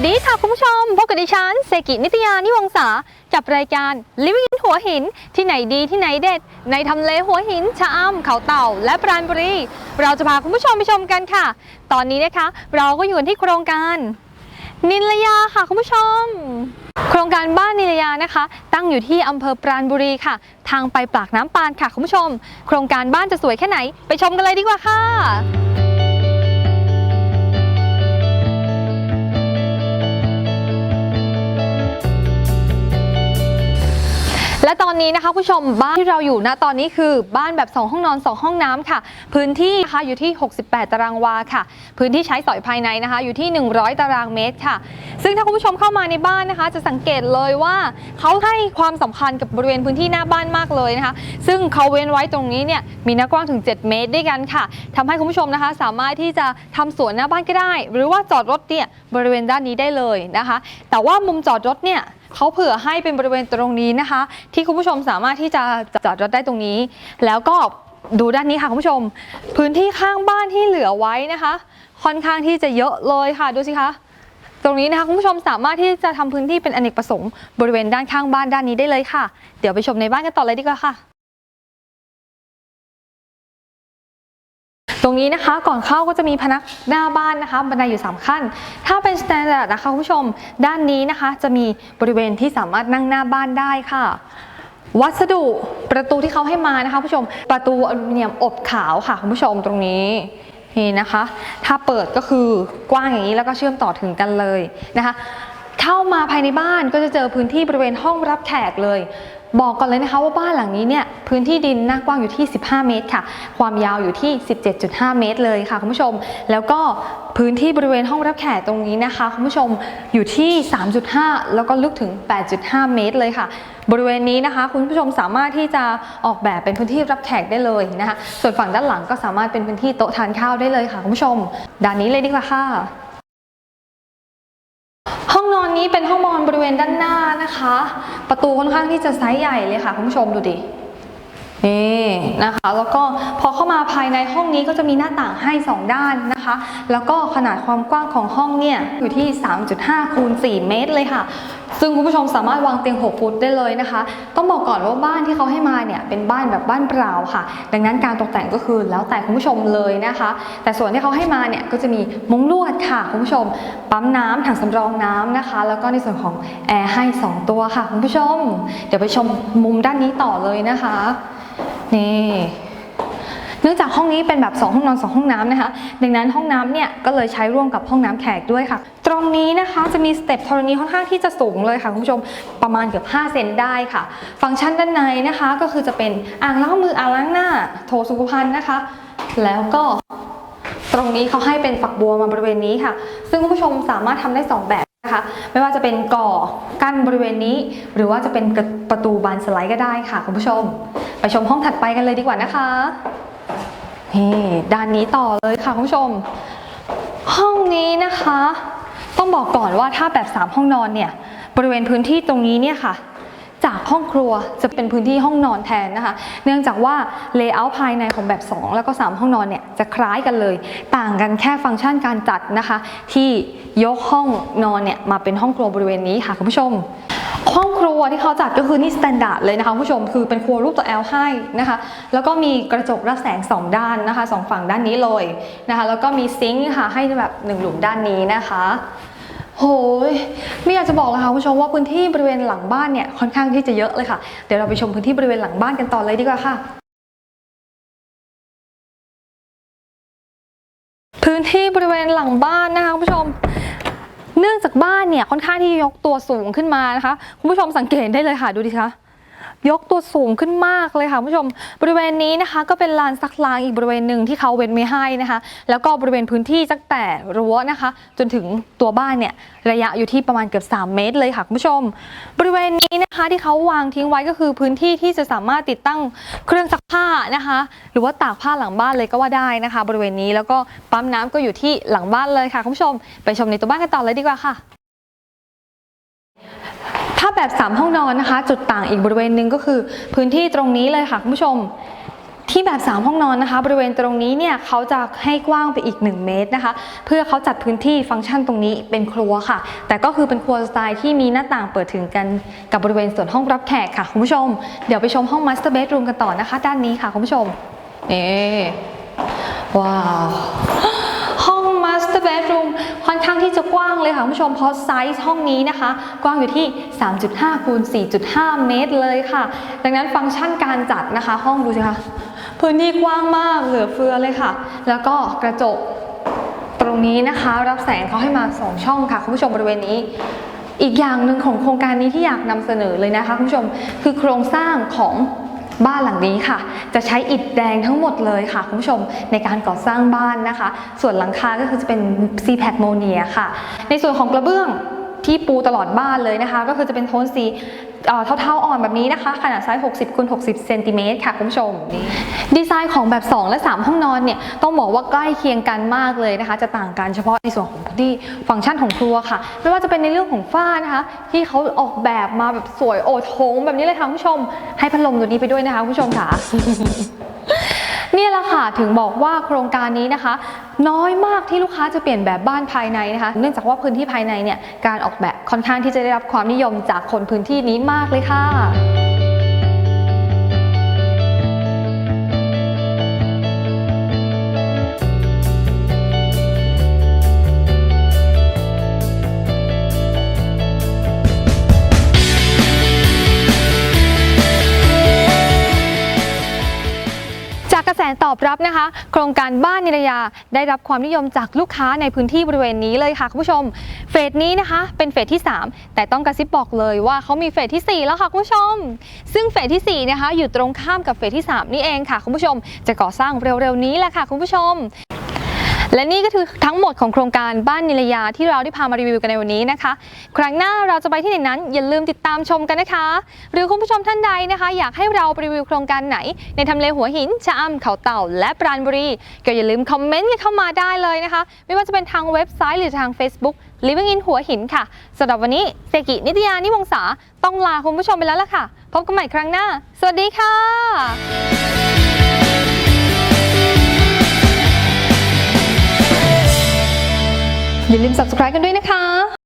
วัสดีค่ะคุณผู้ชม พบกับดิฉันเซกินิตยานิวงศากับรายการ Living in หัวหิน ที่ไหนดีที่ไหนเด็ด ในทำเลหัวหิน ชะอำเขาเต่า และปราณบุรี เราจะพาคุณผู้ชมไปชมกันค่ะ ตอนนี้นะคะ เราก็อยู่กันที่โครงการ นิลยาค่ะคุณผู้ชม โครงการบ้านนิลยานะคะ ตั้งอยู่ที่อำเภอปราณบุรีค่ะ ทางไปปากน้ำปานค่ะคุณผู้ชม โครงการบ้านจะสวยแค่ไหน ไปชมกันเลยดีกว่าค่ะ และตอนนี้นะคะคุณผู้ชมบ้านที่เราอยู่ณตอนนี้คือบ้านแบบ 2 ห้องนอน 2 ห้องน้ำค่ะ พื้นที่นะคะอยู่ที่ 68 ตารางวาค่ะ พื้นที่ใช้สอยภายในนะคะ อยู่ที่ 100 ตารางเมตรค่ะ ซึ่งถ้าคุณผู้ชมเข้ามาในบ้านนะคะ จะสังเกตเลยว่าเขาให้ความสำคัญกับบริเวณพื้นที่หน้าบ้านมากเลยนะคะ ซึ่งเขาเว้นไว้ตรงนี้เนี่ยมีหน้ากว้างถึง 7 เมตรด้วยกันค่ะทำให้คุณผู้ชมนะคะ สามารถที่จะทำสวนหน้าบ้านก็ได้ หรือว่าจอดรถเนี่ยบริเวณด้านนี้ได้เลยนะคะ แต่ว่ามุมจอดรถเนี่ย เขาเผื่อให้เป็นบริเวณตรงนี้นะคะ ที่คุณผู้ชมสามารถที่จะจอดรถได้ตรงนี้ แล้วก็ดูด้านนี้ค่ะคุณผู้ชม พื้นที่ข้างบ้านที่เหลือไว้นะคะ ค่อนข้างที่จะเยอะเลยค่ะดูสิคะตรงนี้นะคะคุณผู้ชมสามารถที่จะทำพื้นที่เป็นอเนกประสงค์บริเวณด้านข้างบ้านด้านนี้ได้เลยค่ะ เดี๋ยวไปชมในบ้านกันต่อเลยดีกว่าค่ะ รงนี้นะคะก่อนเข้าก็จะมีพนักหน้าบ้านนะคะบันไดอยู่ 3 ขั้น ถ้าเป็นสแตนดาร์ดนะคะคุณผู้ชมด้านนี้นะคะ จะมีบริเวณที่สามารถนั่งหน้าบ้านได้ค่ะวัสดุประตูที่เขาให้มานะคะคุณผู้ชมประตูอลูมิเนียมอบขาวค่ะคุณผู้ชมตรงนี้นี่นะคะ ถ้าเปิดก็คือกว้างอย่างนี้แล้วก็เชื่อมต่อถึงกันเลยนะคะ เข้ามาภายในบ้านก็จะเจอพื้นที่บริเวณห้องรับแขกเลย บอกก่อนเลยนะคะว่าบ้านหลังนี้เนี่ยพื้นที่ดินหน้ากว้างอยู่ที่ 15 เมตรค่ะ ความยาวอยู่ที่ 17.5 เมตรเลยค่ะคุณผู้ชม แล้วก็พื้นที่บริเวณห้องรับแขกตรงนี้นะคะคุณผู้ชมอยู่ที่ 3.5 แล้วก็ลึกถึง 8.5 เมตรเลยค่ะ บริเวณนี้นะคะ คุณผู้ชมสามารถที่จะออกแบบเป็นพื้นที่รับแขกได้เลยนะคะ ส่วนฝั่งด้านหลังก็สามารถเป็นพื้นที่โต๊ะทานข้าวได้เลยค่ะคุณผู้ชมด้านนี้เลยดีกว่าค่ะ นี้เป็นห้องนอนบริเวณด้านหน้านะคะ ประตูค่อนข้างที่จะไซส์ใหญ่เลยค่ะคุณผู้ชมดูดิ นี่นะคะแล้วก็พอเข้ามาภายในห้องนี้ก็จะมีหน้าต่างให้ 2 ด้านนะคะ แล้วก็ขนาดความกว้างของห้องเนี่ยอยู่ที่ 3.5คูณ4เมตรเลยค่ะ ซึ่งคุณผู้ชมสามารถวางเตียง 6 ฟุตได้เลยนะคะ ต้องบอกก่อนว่าบ้านที่เขาให้มาเนี่ยเป็นบ้านแบบบ้านเปล่าค่ะ ดังนั้นการตกแต่งก็คือแล้วแต่คุณผู้ชมเลยนะคะ แต่ส่วนที่เขาให้มาเนี่ยก็จะมีมุ้งลวดค่ะคุณผู้ชม ปั๊มน้ำถังสำรองน้ำนะคะ แล้วก็ในส่วนของแอร์ให้ 2 ตัวค่ะคุณผู้ชม เดี๋ยวไปชมมุมด้านนี้ต่อเลยนะคะ นี่ เนื่องจากห้องนี้เป็นแบบ 2 ห้องนอน 2 ห้องน้ำนะคะ ดังนั้นห้องน้ำเนี่ยก็เลยใช้ร่วมกับห้องน้ำแขกด้วยค่ะ ตรงนี้นะคะจะมีสเต็ปธรณีค่อนข้างที่จะสูงเลยค่ะคุณผู้ชมประมาณเกือบ 5 เซนได้ค่ะ ฟังก์ชันด้านในนะคะก็คือจะเป็นอ่างล้างมืออ่างล้างหน้า โถสุขภัณฑ์นะคะ แล้วก็ตรงนี้เขาให้เป็นฝักบัวมาบริเวณนี้ค่ะ ซึ่งคุณผู้ชมสามารถทำได้ 2 แบบ นะคะไม่ว่าจะเป็นก่อกั้นบริเวณนี้ หรือว่าจะเป็นกระประตูบานสไลด์ก็ได้ค่ะคุณผู้ชม ไปชมห้องถัดไปกันเลยดีกว่านะคะนี่ด้านนี้ต่อเลยค่ะคุณผู้ชม ห้องนี้นะคะ ต้องบอกก่อนว่าถ้าแบบ 3 ห้องนอนเนี่ยบริเวณพื้นที่ตรงนี้เนี่ยค่ะ จากห้องครัวจะเป็นพื้นที่ห้องนอนแทนนะคะ เนื่องจากว่าเลเยอร์ภายในของแบบ 2 แล้วก็ 3 ห้องนอนเนี่ย จะคล้ายกันเลย ต่างกันแค่ฟังก์ชันการจัดนะคะ ที่ยกห้องนอนเนี่ยมาเป็นห้องครัวบริเวณนี้ค่ะคุณผู้ชมห้องครัวที่เขาจัดก็คือนี่สแตนดาร์ดเลยนะคะคุณผู้ชมคือเป็นครัวรูปตัว L ให้นะคะ แล้วก็มีกระจกรับแสง 2 ด้านนะคะสองฝั่งด้านนี้เลยนะคะ แล้วก็มีซิงค์ค่ะให้แบบหนึ่งหลุมด้านนี้นะคะโหยไม่อยากจะบอกเลยค่ะคุณผู้ชมว่าพื้นที่บริเวณหลังบ้านเนี่ยค่อนข้างที่จะเยอะเลยค่ะ เดี๋ยวเราไปชมพื้นที่บริเวณหลังบ้านกันต่อเลยดีกว่าค่ะ นที่บริเวณหลังบ้านนะคะคุณผู้ชม เนื่องจากบ้านเนี่ยค่อนข้างที่ยกตัวสูงขึ้นมานะคะ คุณผู้ชมสังเกตได้เลยค่ะดูดิคะ ยกตัวสูงขึ้นมากเลยค่ะคุณผู้ชม บริเวณนี้นะคะ ก็เป็นลานซักล้างอีกบริเวณหนึ่งที่เขาเว้นไม่ให้นะคะ แล้วก็บริเวณพื้นที่ตั้งแต่รั้วนะคะ จนถึงตัวบ้านเนี่ยระยะอยู่ที่ประมาณเกือบ 3 เมตรเลยค่ะคุณผู้ชม บริเวณนี้นะคะที่เขาวางทิ้งไว้ก็คือพื้นที่ที่จะสามารถติดตั้งเครื่องซักผ้านะคะ หรือว่าตากผ้าหลังบ้านเลยก็ว่าได้นะคะ บริเวณนี้แล้วก็ปั๊มน้ำก็อยู่ที่หลังบ้านเลยค่ะคุณผู้ชม ไปชมในตัวบ้านกันต่อเลยดีกว่าค่ะ แบบ 3 ห้องนอนนะคะ จุดต่างอีกบริเวณหนึ่งก็คือ พื้นที่ตรงนี้เลยค่ะคุณผู้ชมที่แบบ 3 ห้องนอนนะคะ บริเวณตรงนี้เนี่ยเขาจะให้กว้างไปอีก 1 เมตรนะคะ เพื่อเขาจัดพื้นที่ฟังก์ชันตรงนี้เป็นครัวค่ะ แต่ก็คือเป็นครัวสไตล์ที่มีหน้าต่างเปิดถึงกันกับบริเวณส่วนห้องรับแขกค่ะคุณผู้ชม เดี๋ยวไปชมห้อง Master Bedroom กันต่อนะคะ ด้านนี้ค่ะคุณผู้ชมนี่ว้าว ห้อง Master Bedroom ค่อนข้างที่จะกว้างเลยค่ะคุณผู้ชมเพราะไซส์ห้องนี้นะคะ กว้างอยู่ที่ 3.5คูณ4.5 เมตรเลยค่ะ ดังนั้นฟังก์ชันการจัดนะคะ ห้องดูสิคะพื้นที่กว้างมากเหลือเฟือเลยค่ะ แล้วก็กระจกตรงนี้นะคะ รับแสงเขาให้มา 2 ช่องค่ะคุณผู้ชมบริเวณนี้อีกอย่างหนึ่งของโครงการนี้ที่อยากนำเสนอเลยนะคะคุณผู้ชมคือโครงสร้างของ บ้านหลังนี้ค่ะ จะใช้อิฐแดงทั้งหมดเลยค่ะคุณผู้ชมในการก่อสร้างบ้านนะคะ ส่วนหลังคาก็คือจะเป็นซีแพคโมเนียค่ะ ในส่วนของกระเบื้อง ที่ปูตลอดบ้านเลยนะคะ ก็คือจะเป็นโทนสีเอ่อเทาๆอ่อนแบบนี้นะคะ ขนาดไซส์ 60คูณ60 เซนติเมตรค่ะคุณผู้ชม ดีไซน์ของแบบ 2 และ 3 ห้องนอนเนี่ยต้องบอกว่าใกล้เคียงกันมากเลยนะคะ จะต่างกันเฉพาะในส่วนของพื้นที่ฟังก์ชันของครัวค่ะ ไม่ว่าจะเป็นในเรื่องของฝ้านะคะ ที่เขาออกแบบมาแบบสวยโอโถงแบบนี้เลยค่ะคุณผู้ชม ให้พัดลมตัวนี้ไปด้วยนะคะคุณผู้ชมค่ะ นี่แหละค่ะถึงบอกว่าโครงการนี้นะคะ น้อยมากที่ลูกค้าจะเปลี่ยนแบบบ้านภายในนะคะ เนื่องจากว่าพื้นที่ภายในเนี่ยการออกแบบค่อนข้างที่จะได้รับความนิยมจากคนพื้นที่นี้มากเลยค่ะ แสตอบรับนะคะ โครงการบ้านนิรยาได้รับความนิยมจากลูกค้าในพื้นที่บริเวณนี้เลยค่ะคุณผู้ชม เฟสนี้นะคะเป็นเฟสที่ 3 แต่ต้องกระซิบบอกเลยว่าเขามีเฟสที่ 4 แล้วค่ะคุณผู้ชม ซึ่งเฟสที่ 4 นะคะ อยู่ตรงข้ามกับเฟสที่ 3 นี่เองค่ะคุณผู้ชม จะก่อสร้างเร็วๆนี้แหละค่ะคุณผู้ชม และนี่ก็คือทั้งหมดของโครงการบ้านนิรยาที่เราได้พามารีวิวกันในวันนี้นะคะ ครั้งหน้าเราจะไปที่ไหนนั้นอย่าลืมติดตามชมกันนะคะ หรือคุณผู้ชมท่านใดนะคะ อยากให้เรารีวิวโครงการไหน ในทำเลหัวหินชะอำเขาเต่า และปราณบุรีก็อย่าลืมคอมเมนต์กันเข้ามาได้เลยนะคะ ไม่ว่าจะเป็นทางเว็บไซต์หรือทาง Facebook Living in หัวหินค่ะสำหรับวันนี้เซกินิตยานิวงศาต้องลาคุณผู้ชมไปแล้วล่ะค่ะ พบกันใหม่ครั้งหน้า สวัสดีค่ะ อย่าลืม subscribe กันด้วยนะคะ